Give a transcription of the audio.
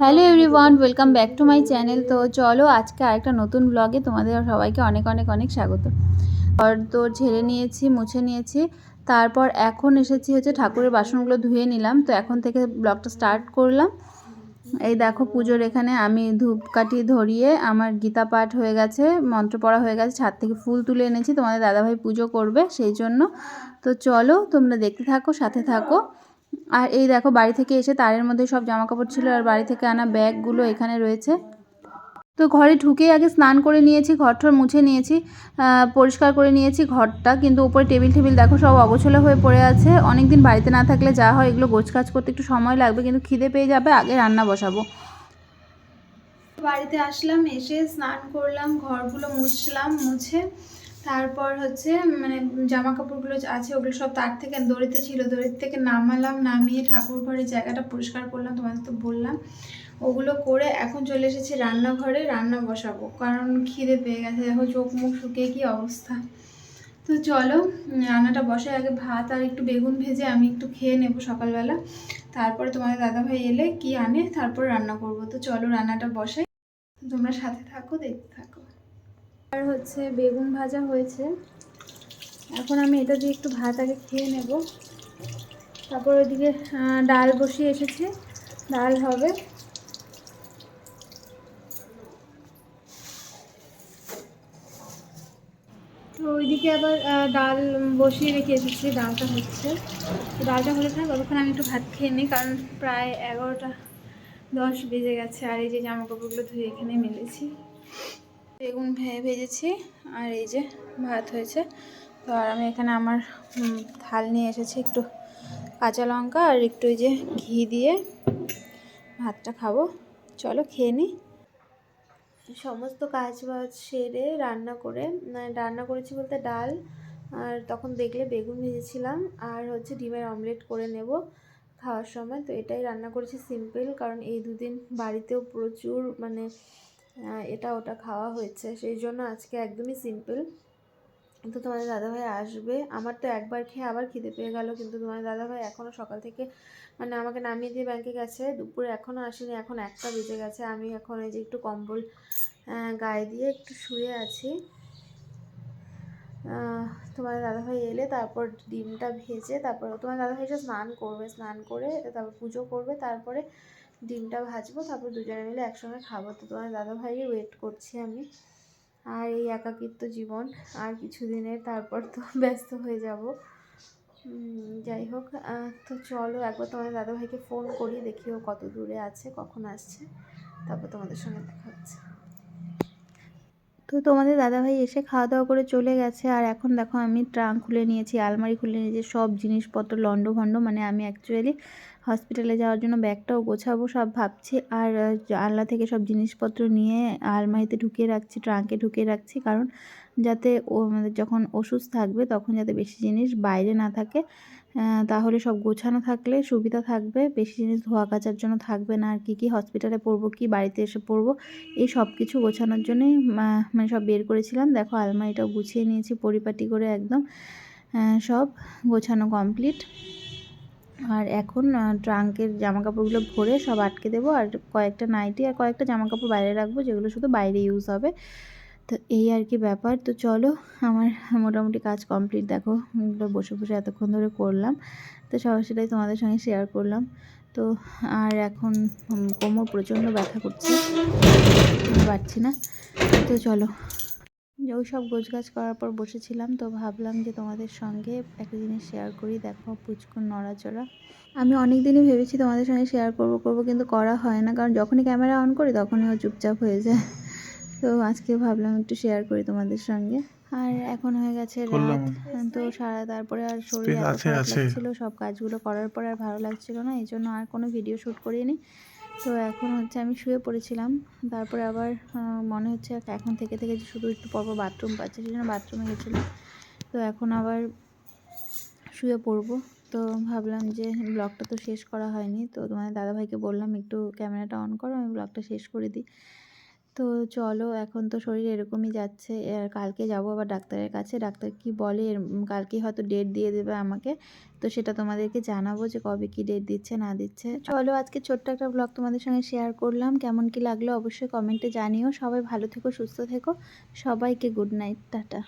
Hello everyone welcome back to my channel তো চলো আজকে আরেকটা নতুন ব্লগে তোমাদের সবাইকে অনেক অনেক অনেক স্বাগত। আর তো ঝেড়ে নিয়েছি, মুছে নিয়েছি। তারপর এখন এসেছি হচ্ছে ঠাকুরের বাসনগুলো ধুয়ে নিলাম। তো এখন থেকে ব্লগটা স্টার্ট করলাম। এই দেখো পুজোর এখানে আমি ধূপকাঠি ধরিয়ে আমার গীতা পাঠ হয়ে গেছে, মন্ত্র পড়া হয়ে গেছে, ছাদ থেকে ফুল তুলে এনেছি। তোমাদের দাদাভাই পুজো করবে সেই জন্য। তো চলো তোমরা দেখতে থাকো, সাথে থাকো। আর এই দেখো, বাড়ি থেকে এসে তারের মধ্যে সব জামা কাপড় ছিল আর বাড়ি থেকে আনা ব্যাগগুলো এখানে রয়েছে। তো ঘরে ঢুকেই আগে স্নান করে নিয়েছি ঘর ঠর মুছে নিয়েছি পরিষ্কার করে নিয়েছি ঘরটা। কিন্তু উপরে টেবিল টেবিল দেখো সব অগোছলো হয়ে পড়ে আছে। অনেক দিন বাড়িতে না থাকলে যা হয় এগুলো গোছকাজ করতে একটু সময় লাগবে, কিন্তু খিদে পেয়ে যাবে, আগে রান্না বসাবো। বাড়িতে আসলাম, এসে স্নান করলাম, ঘরগুলো মুছলাম, মুছে তারপর হচ্ছে মানে জামা কাপড়গুলো আছে ওগুলো সব তার থেকে দড়িতে ছিল। দড়ির থেকে নামালাম, নামিয়ে ঠাকুর ঘরের জায়গাটা পরিষ্কার করলাম, তোমাদের তো বললাম। ওগুলো করে এখন চলে এসেছি রান্নাঘরে, রান্না বসাবো। কারণ খিদে পেয়ে গেছে, দেখো চোখ মুখ শুকিয়ে কি অবস্থা। তো চলো, রান্নাটা বসে আগে ভাত আর একটু বেগুন ভেজে আমি একটু খেয়ে নেব সকালবেলা। তারপরে তোমাদের দাদাভাই এলে কি আনে, তারপর রান্না করব। তো চলো রান্নাটা বসাই। তোমরা সাথে থাকো, দেখতে থাকো। আর হচ্ছে বেগুন ভাজা হয়েছে। এখন আমি এটা দিয়ে একটু ভাত আগে খেয়ে নেব। তারপর ওইদিকে ডাল বসিয়ে এসেছে। ডাল হবে। তো ওইদিকে আবার ডাল বসিয়ে রেখে এসেছি। ডালটা হচ্ছে। তো ডালটা হলে থাক ততক্ষণ আমি একটু ভাত খেয়ে নিই, কারণ প্রায় এগারোটা দশ বেজে গেছে। আর এই যে জামা কাপড়গুলো ধুয়ে এখানে মেলেছি। বেগুন ভেজেছি, আর এই যে ভাত হয়েছে। তো আর আমি এখানে আমার থাল নিয়ে এসেছি একটু কাঁচা লঙ্কা আর একটু যে ঘি দিয়ে ভাতটা খাব। চলো খেয়ে নিই সমস্ত কাজ বাজ সেরে রান্না করে মানে রান্না করেছি বলতে ডাল, আর তখন দেখলে বেগুন ভেজেছিলাম, আর হচ্ছে ডিমের অমলেট করে নেব খাওয়ার সময়। তো এটাই রান্না করেছি সিম্পল কারণ এই দুদিন বাড়িতেও প্রচুর মানে এটা ওটা খাওয়া হয়েছে। সেই জন্য আজকে একদমই সিম্পল কিন্তু তোমাদের দাদাভাই আসবে। আমার তো একবার খেয়ে আবার খিদে পেয়ে গেল। কিন্তু তোমাদের দাদাভাই এখনও সকাল থেকে মানে আমাকে নামিয়ে দিয়ে ব্যাংকে গেছে। দুপুরে এখনও আসেনি, এখন একটা বেজে গেছে। আমি এখন এই যে একটু কম্বল গায়ে দিয়ে একটু শুয়ে আছি। তোমার দাদাভাই এলে তারপর ডিমটা ভেজে তারপর তোমার দাদাভাই এসে স্নান করবে, স্নান করে তারপর পুজো করবে, তারপরে ডিমটা ভাজবো, তারপর দুজনে মিলে একসঙ্গে খাব। তো তোমার দাদাভাইয়ের ওয়েট করছি আমি। আর এই একাকিত্ব জীবন, আর কিছুদিনের তারপর তো ব্যস্ত হয়ে যাব। যাই হোক তো চলো একবার তোমার দাদাভাইকে ফোন করি দেখি ও কত দূরে আছে, কখন আসছে। তারপর তোমাদের সঙ্গে দেখা হচ্ছে। তো তোমাদের দাদাভাই এসে খাওয়া দাওয়া করে চলে গেছে। আর এখন দেখো আমি ট্রাঙ্ক খুলে নিয়েছি, আলমারি খুলে নিয়েছি, সব জিনিসপত্র লন্ড ভন্ড মানে আমি অ্যাকচুয়ালি হসপিটালে যাওয়ার জন্য ব্যাগটাও গোছাবো, সব ভাবছি। আর আলনা থেকে সব জিনিসপত্র নিয়ে আলমারিতে ঢুকিয়ে রাখছি, ট্রাঙ্কে ঢুকিয়ে রাখছি। কারণ যাতে ও, আমাদের যখন ওষুধ থাকবে, তখন যাতে বেশি জিনিস বাইরে না থাকে। তাহলে সব গোছানো থাকলে সুবিধা থাকবে। বেশি জিনিস ধোয়া কাচার জন্য থাকবে না আর কী। কী হসপিটালে পড়ব কি বাড়িতে এসে পড়ব এই সব কিছু গোছানোর জন্যই মানে সব বের করেছিলাম। দেখো আলমারিটাও গুছিয়ে নিয়েছি, পরিপাটি করে একদম সব গোছানো কমপ্লিট আর এখন ট্রাঙ্কের জামা কাপড়গুলো ভরে সব আটকে দেবো। আর কয়েকটা নাইটি আর কয়েকটা জামা কাপড় বাইরে রাখব, যেগুলো শুধু বাইরে ইউজ হবে। তো এই আর কি ব্যাপার। তো চলো আমার মোটামুটি কাজ কমপ্লিট। দেখো এগুলো বসে বসে এতক্ষণ ধরে করলাম। তো সব সেটাই তোমাদের সঙ্গে শেয়ার করলাম। তো আর এখন কোমর প্রচণ্ড ব্যথা করছে। পারছি না। তো চলো। ওই সব গোছগাছ করার পর বসেছিলাম। তো ভাবলাম যে তোমাদের সঙ্গে একটা জিনিস শেয়ার করি। দেখো পুচকুন নড়াচড়া। আমি অনেক দিনই ভেবেছি তোমাদের সঙ্গে শেয়ার করব করব, কিন্তু করা হয় না। কারণ যখনই ক্যামেরা অন করি, তখনই ও চুপচাপ হয়ে যায়। তো আজকে ভাবলাম একটু শেয়ার করি তোমাদের সঙ্গে। আর এখন হয়ে গেছে। রাত। তো সারা তারপরে আর শরীর এত আছে, খারাপ আছে। লাগছিল সব কাজগুলো করার পর আর ভালো লাগছিল না এই জন্য আর কোনো ভিডিও শ্যুট করিনি। তো এখন হচ্ছে আমি শুয়ে পড়েছিলাম তারপরে আবার মনে হচ্ছে এখন থেকে থেকে যে শুধু একটু পরপর বাথরুম পাচ্ছে সেই জন্য বাথরুমে গেছিলাম। তো এখন আবার শুয়ে পড়ব। তো ভাবলাম যে ব্লগটা তো শেষ করা হয়নি তো তোমার দাদাভাইকে বললাম একটু ক্যামেরাটা অন করো আমি ব্লগটা শেষ করে দিই। তো চলো এখন তো শরীর এরকমই যাচ্ছে। আর কালকে যাব আবার ডাক্তারের কাছে। ডাক্তার কি বলে? কালকে হয়তো ডেট দিয়ে দেবে আমাকে। তো সেটা তোমাদেরকে জানাব যে কবে কি ডেট দিচ্ছে, না দিচ্ছে। চলো আজকে ছোট্ট একটা ব্লগ তোমাদের সঙ্গে শেয়ার করলাম। কেমন কি লাগল অবশ্যই কমেন্টে জানিও। সবাই ভালো থেকো, সুস্থ থেকো। সবাইকে গুড নাইট টাটা।